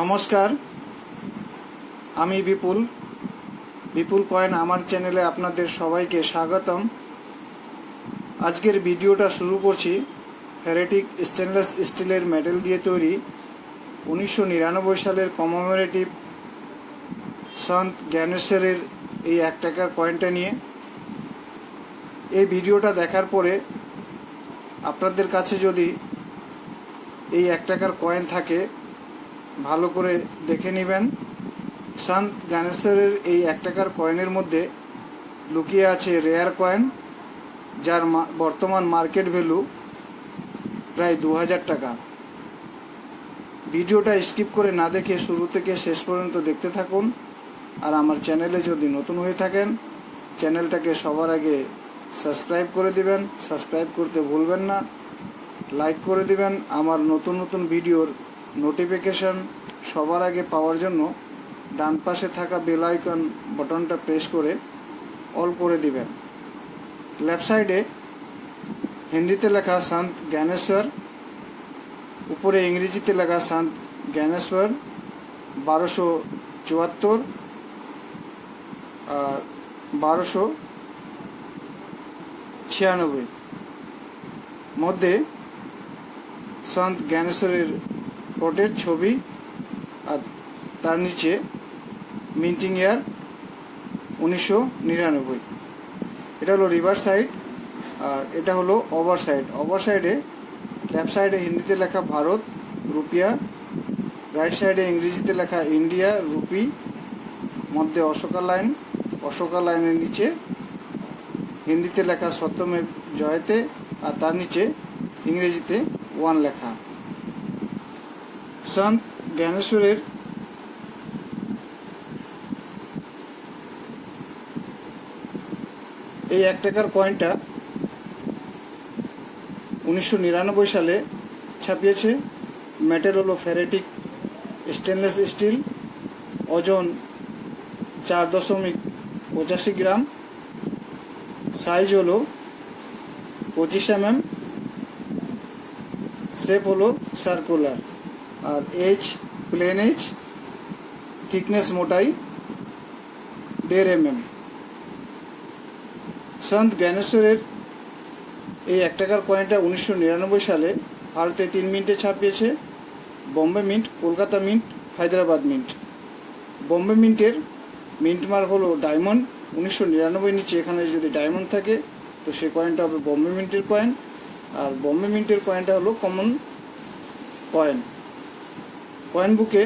নমস্কার। আমি বিপুল। বিপুল কয়েন আমার চ্যানেলে আপনাদের সবাইকে স্বাগতম। আজকের ভিডিওটা শুরু করছি ফেরেটিক স্টেনলেস স্টিলের মেটেল দিয়ে তৈরি উনিশশো নিরানব্বই সালের কমোমেরেটিভ সন্ত জ্ঞানেশ্বরের এই এক টাকার কয়েনটা নিয়ে। এই ভিডিওটা দেখার পরে আপনাদের কাছে যদি এই এক টাকার কয়েন থাকে ভালো করে দেখে নেবেন। সন্ত জ্ঞানেশ্বরের এই এক টাকার কয়েনের মধ্যে লুকিয়ে আছে রেয়ার কয়েন, যার বর্তমান মার্কেট ভ্যালু প্রায় দু হাজার টাকা। ভিডিওটা স্কিপ করে না দেখে শুরু থেকে শেষ পর্যন্ত দেখতে থাকুন। আর আমার চ্যানেলে যদি নতুন হয়ে থাকেন, চ্যানেলটাকে সবার আগে সাবস্ক্রাইব করে দিবেন। সাবস্ক্রাইব করতে ভুলবেন না। লাইক করে দিবেন। আমার নতুন নতুন ভিডিওর নোটিফিকেশন সবার আগে পাওয়ার জন্য ডান পাশে থাকা বেল আইকন বাটনটা প্রেস করে অল করে দিবেন। লেফট সাইডে হিন্দিতে লেখা সন্ত জ্ঞানেশ্বর, উপরে ইংরেজিতে লেখা সন্ত জ্ঞানেশ্বর, বারোশো চুয়াত্তর, আর বারোশো ছিয়ানব্বই। মধ্যে সন্ত জ্ঞানেশ্বরের কোটের ছবি আর তার নিচে মিন্টিং ইয়ার উনিশশো নিরানব্বই। এটা হলো রিভার সাইড আর এটা হলো ওভার সাইড। ওভার সাইডে লেফট সাইডে হিন্দিতে লেখা ভারত, রুপিয়া, রাইট সাইডে ইংরেজিতে লেখা ইন্ডিয়া, রুপি, মধ্যে অশোকা লাইন, অশোকা লাইনের নিচে হিন্দিতে লেখা সত্যমেব জয়তে আর তার নিচে ইংরেজিতে ওয়ান লেখা। সন্ত জ্ঞানেশ্বরের এই এক টাকার কয়েনটা উনিশশো নিরানব্বই সালে ছাপিয়েছে মেটেল হলো ফেরেটিক স্টেনলেস স্টিল ওজন চার দশমিক পঁচাশি গ্রাম সাইজ হলো পঁচিশ এম এম শেপ হলো সার্কুলার আর এইচ প্লেন এইচ থিকনেস মোটাই, দেড় এম এম সন্ত জ্ঞানেশ্বরের এই এক টাকার কয়েনটা উনিশশো নিরানব্বই সালে ভারতে তিন মিনিটে ছাপিয়েছে। Bombay mint Kolkata mint Hyderabad mint Bombay মিন্টের mint mark হলো ডায়মন্ড উনিশশো নিরানব্বই নিচে এখানে যদি ডায়মন্ড থাকে, তো সেই কয়েনটা হবে বম্বে মিন্টের কয়েন আর বম্বে মিন্টের কয়েনটা হলো কমন কয়েন কয়েন বুকে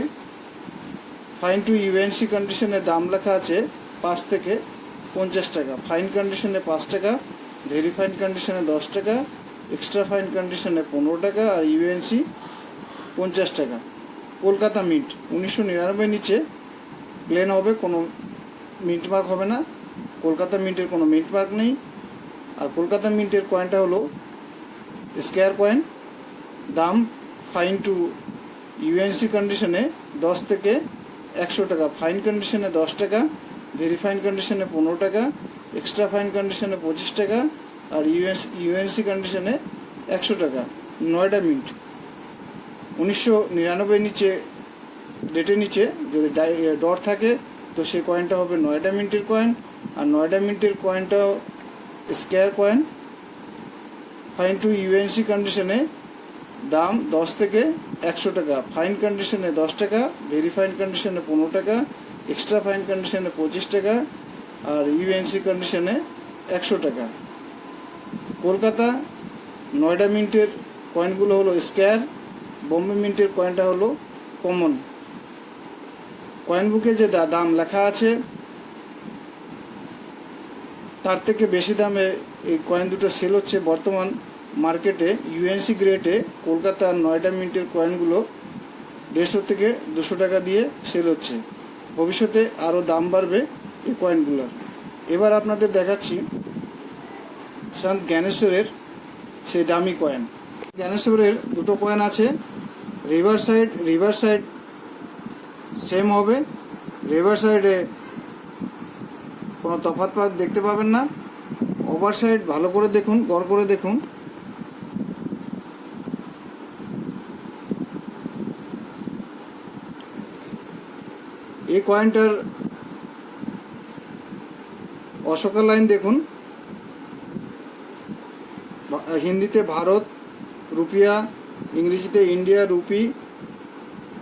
ফাইন টু ইউএনসি কন্ডিশনে দাম লেখা আছে পাঁচ থেকে পঞ্চাশ টাকা। ফাইন কন্ডিশনে পাঁচ টাকা, ভেরি ফাইন কন্ডিশনে দশ টাকা, এক্সট্রা ফাইন কন্ডিশনে পনেরো টাকা আর ইউএনসি পঞ্চাশ টাকা। কলকাতা মিন্ট, উনিশশো নিরানব্বই নিচে প্লেন হবে, কোনো মিন্ট মার্ক হবে না। কলকাতা মিন্টের কোনো মিন্ট মার্ক নেই। আর কলকাতা মিন্টের কয়েনটা হলো স্কোয়ার কয়েন দাম ফাইন টু ইউএনসি কন্ডিশনে দশ থেকে একশো টাকা ফাইন কন্ডিশনে দশ টাকা ভেরি ফাইন কন্ডিশনে পনেরো টাকা এক্সট্রা ফাইন কন্ডিশনে পঁচিশ টাকা, আর ইউএস ইউএনসি কন্ডিশনে একশো টাকা নয়ডা মিন্ট। উনিশশো নিরানব্বই নিচে ডেটের নিচে, যদি ডট থাকে, তো সেই কয়েনটা হবে নয়ডা মিন্টের কয়েন আর নয়ডা মিন্টের কয়েনটাও square coin fine to UNC কন্ডিশনে দাম দশ থেকে একশো টাকা। ফাইন কন্ডিশনে দশ টাকা ভেরি ফাইন কন্ডিশনে পনেরো টাকা এক্সট্রা ফাইন কন্ডিশনে পঁচিশ টাকা, আর ইউএনসি কন্ডিশনে একশো টাকা। কলকাতা নয়ডা মিন্টের কয়েনগুলো হলো স্কোয়ার বোম্বে মিন্টের কয়েনটা হলো কমন কয়েন বুকে যে দাম লেখা আছে, তার থেকে বেশি দামে এই কয়েন দুটো সেল হচ্ছে বর্তমান মার্কেটে ইউএনসি গ্রেডে কলকাতার নয়ডা মিন্টের কয়েনগুলো দেড়শো থেকে দুশো টাকা দিয়ে সেল হচ্ছে। ভবিষ্যতে আরও দাম বাড়বে এই কয়েনগুলোর এবার আপনাদের দেখাচ্ছি সন্ত জ্ঞানেশ্বরের সেই দামি কয়েন জ্ঞানেশ্বরের দুটো কয়েন আছে। River side river side same হবে। রিভার সাইডে কোনো তফাৎ দেখতে পাবেন না। ওভার সাইড ভালো করে দেখুন, গড় করে দেখুন। এই কয়েনটার অশোকা লাইন দেখুন। হিন্দিতে ভারত, রুপিয়া, ইংরেজিতে ইন্ডিয়া, রুপি,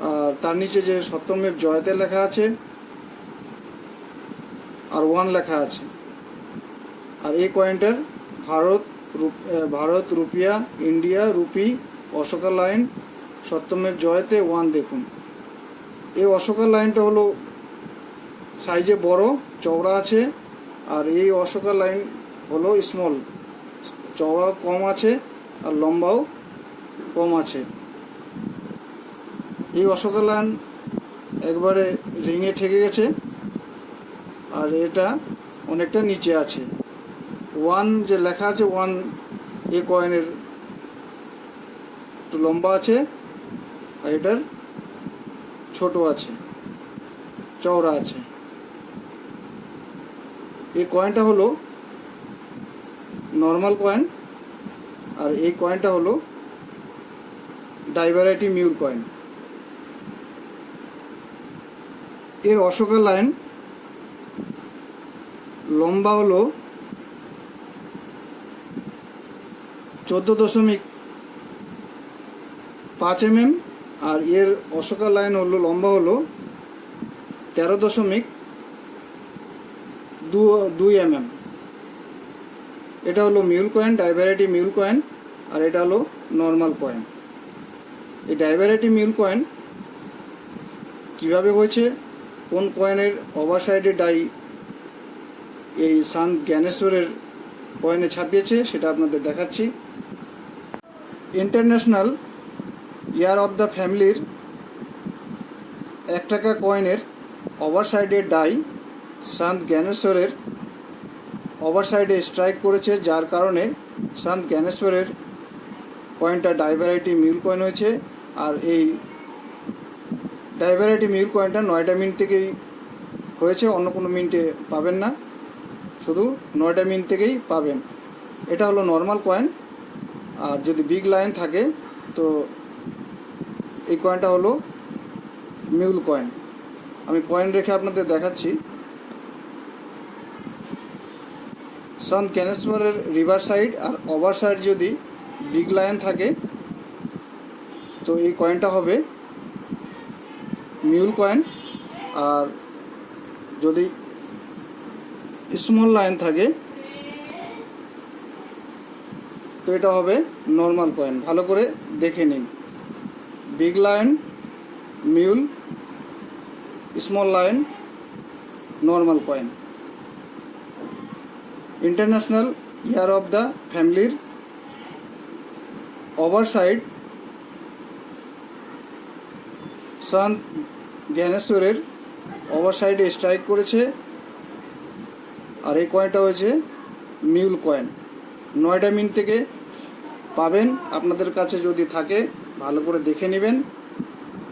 আর তার নিচে যে সপ্তমের জয়তে লেখা আছে, আর ওয়ান লেখা আছে। আর এই কয়েনটার ভারত ভারত, রুপিয়া, ইন্ডিয়া, রুপি অশোকা লাইন সপ্তমের জয়তে ওয়ান দেখুন। এই অশোকা লাইনটা হলো সাইজে বড়, চওড়া আছে, আর এই অশোকা লাইন হলো স্মল চওড়া কম আছে আর লম্বাও কম আছে। এই অশোকা লাইন একবারে রিংয়ে ঠেকে গেছে, আর এটা অনেকটা নিচে আছে। ওয়ান যে লেখা আছে, ওয়ান এ কয়েনের একটু লম্বা আছে, আর এটার ছোট আছে, চওড়া আছে। এই কয়েনটা হলো নর্মাল কয়েন আর এই কয়েনটা হলো ডাইভারাইটি মিউল কয়েন এর অশোকা লাইন লম্বা হলো চোদ্দ দশমিক পাঁচ এম এম আর এর অশোকা লাইন হলো, লম্বা হলো তেরো দশমিক দুই এম এম এটা হলো mule coin die variety mule coin, আর এটা হলো নর্মাল কয়েন। এই ডাইভারাইটি মিউল কয়েন কীভাবে হয়েছে? কোন কয়েনের ওভার সাইডে ডাই এই সান জ্ঞানেশ্বরের কয়েনে ছাপিয়েছে, সেটা আপনাদের দেখাচ্ছি। ইন্টারন্যাশনাল ইয়ার অফ দ্য ফ্যামিলির এক টাকা কয়েনের ওভার সাইডে ডাই সান্ত জ্ঞানেশ্বরের ওভার সাইডে স্ট্রাইক করেছে, যার কারণে সান্ত জ্ঞানেশ্বরের কয়েনটা ডাইভারাইটি মিউল কয়েন হয়েছে। আর এই ডাইভারাইটি মিউল কয়েনটা নয়টা মিনিট থেকেই হয়েছে, অন্য কোনো মিনিটে পাবেন না। শুধু নয়টা মিনিট থেকেই পাবেন। এটা হলো নর্মাল কয়েন। আর যদি বিগ লাইন থাকে, তো এই কয়েনটা হলো মিউল কয়েন আমি কয়েন রেখে আপনাদের দেখাচ্ছি। সন্ত ক্যানেসমারের রিভার সাইড আর ওভার সাইড যদি বিগ লাইন থাকে, তো এই কয়েনটা হবে মিউল কয়েন আর যদি স্মল লাইন থাকে, তো এটা হবে নর্মাল কয়েন ভালো করে দেখে নিন। Big line mule small line normal coin international year of the ফ্যামিলির ওভার সাইড সন্ত জ্ঞানেশ্বরের ওভার সাইডে স্ট্রাইক করেছে, আর এই কয়েনটা হয়েছে মিউল কয়েন নয়টা মিন থেকে পাবেন, আপনাদের কাছে যদি থাকে ভালো করে দেখে নেবেন।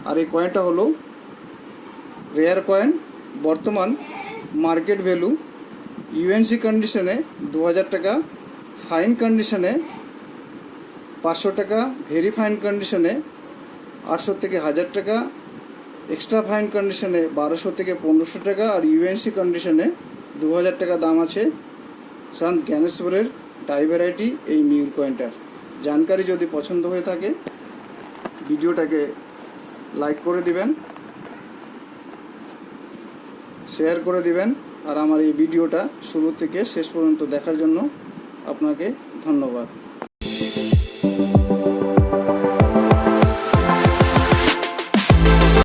আর এই কয়েনটা হলো রেয়ার কয়েন বর্তমান মার্কেট ভ্যালু ইউএনসি কন্ডিশনে দু হাজার টাকা ফাইন কন্ডিশনে পাঁচশো টাকা ভেরি ফাইন কন্ডিশনে আটশো থেকে হাজার টাকা এক্সট্রা ফাইন কন্ডিশনে বারোশো থেকে পনেরোশো টাকা, আর ইউএনসি কন্ডিশনে দু হাজার টাকা দাম আছে সান্ত জ্ঞানেশ্বরের ডাইভ্যারাইটি এই মিউল কয়েনটার জানকারি যদি পছন্দ হয়ে থাকে ভিডিওটাকে লাইক করে দিবেন, শেয়ার করে দিবেন, আর আমার এই ভিডিওটা শুরু থেকে শেষ পর্যন্ত দেখার জন্য আপনাকে ধন্যবাদ।